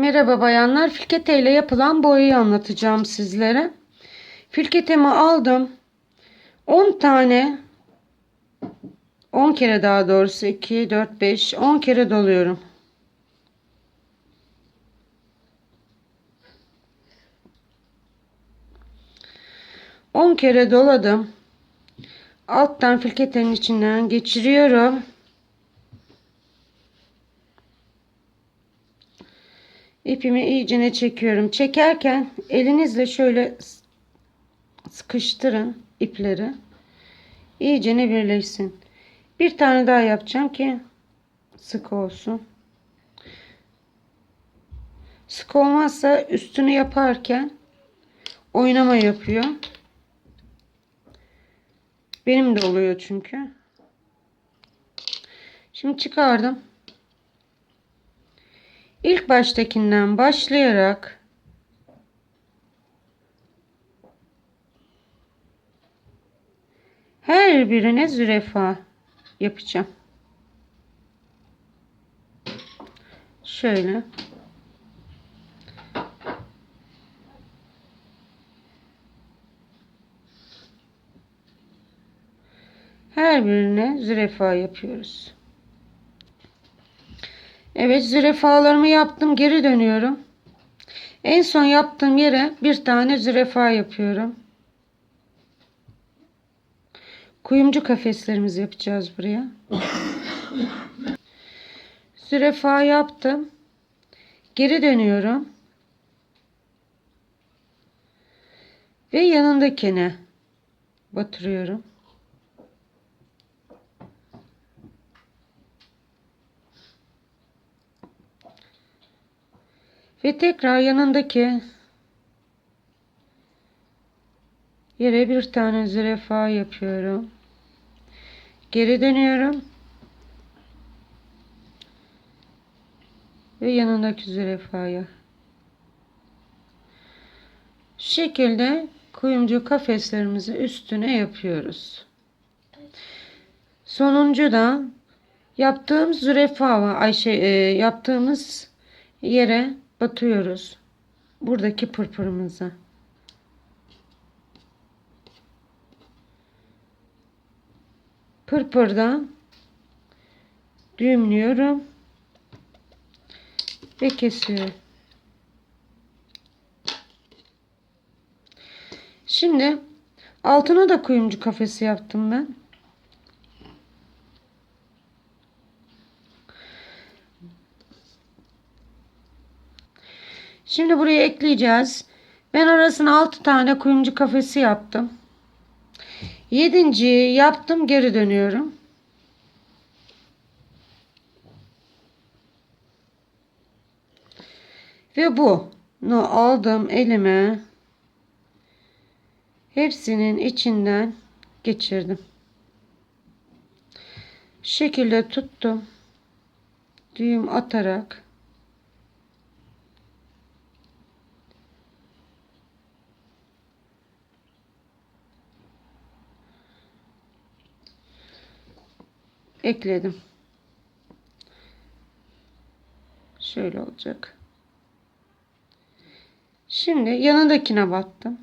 Merhaba bayanlar. Filkete ile yapılan boyayı anlatacağım sizlere. Filketemi aldım. 10 tane 10 kere daha doğrusu 2 4 5 10 kere doluyorum. On kere doladım. Alttan filketenin içinden geçiriyorum. İpimi iyicene çekiyorum. Çekerken elinizle şöyle sıkıştırın ipleri. İyicene birleşsin. Bir tane daha yapacağım ki sık olsun. Sık olmazsa üstünü yaparken oynama yapıyor. Benim de oluyor çünkü. Şimdi çıkardım. İlk baştakinden başlayarak her birine zürefa yapacağım. Şöyle. Her birine zürefa yapıyoruz. Evet zürefalarımı yaptım. Geri dönüyorum. En son yaptığım yere bir tane zürefa yapıyorum. Kuyumcu kafeslerimizi yapacağız buraya. Zürefa yaptım. Geri dönüyorum. Ve yanındakine batırıyorum. Ve tekrar yanındaki yere bir tane zürefa yapıyorum. Geri dönüyorum. Ve yanındaki zürefaya. Şu şekilde kuyumcu kafeslerimizi üstüne yapıyoruz. Sonuncu da yaptığımız zürefa var. Ay şey, e, yaptığımız yere batıyoruz. Buradaki pırpırımıza. Pırpırdan düğümlüyorum ve kesiyorum. Şimdi altına da kuyumcu kafesi yaptım ben. Şimdi buraya ekleyeceğiz. Ben arasına 6 tane kuyumcu kafesi yaptım. 7. yaptım geri dönüyorum. Ve bunu aldım elime. Hepsinin içinden geçirdim. Şekilde tuttum. Düğüm atarak ekledim. Şöyle olacak. Şimdi yanındakine battım.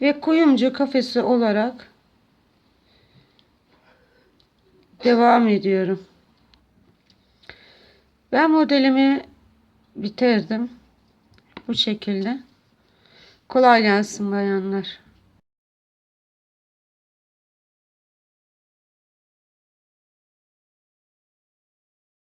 Ve kuyumcu kafesi olarak devam ediyorum. Ben modelimi bitirdim. Bu şekilde. Kolay gelsin bayanlar.